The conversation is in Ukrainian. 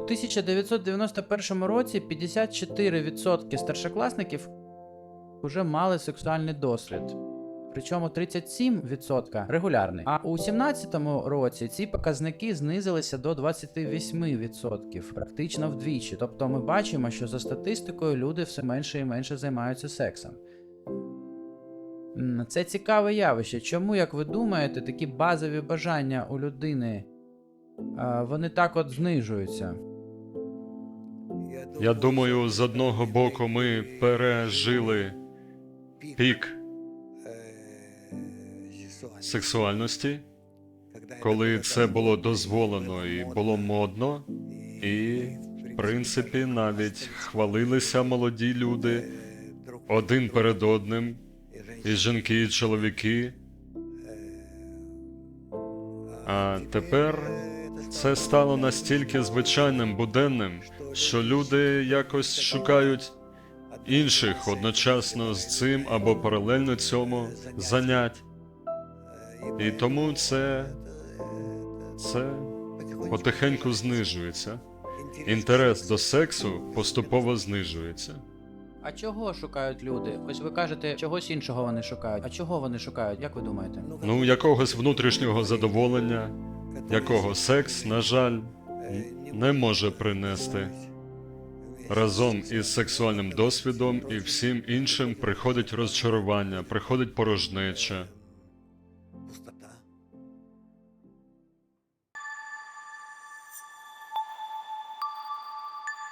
У 1991 році 54% старшокласників вже мали сексуальний досвід. Причому 37% регулярний. А у 2017 році ці показники знизилися до 28%, практично вдвічі. Тобто ми бачимо, що за статистикою люди все менше і менше займаються сексом. Це цікаве явище. Чому, як ви думаєте, такі базові бажання у людини вони так от знижуються? Я думаю, з одного боку ми пережили пік сексуальності, коли це було дозволено і було модно, і в принципі навіть хвалилися молоді люди один перед одним, і жінки, і чоловіки. А тепер це стало настільки звичайним буденним, що люди якось шукають інших одночасно з цим або паралельно цьому занять. І тому це, це потихеньку знижується. Інтерес до сексу поступово знижується. А чого шукають люди? Ось ви кажете, чогось іншого вони шукають. А чого вони шукають? Як ви думаєте? Ну, якогось внутрішнього задоволення, якого секс, на жаль, не може принести. Разом із сексуальним досвідом і всім іншим приходить розчарування, приходить порожнеча.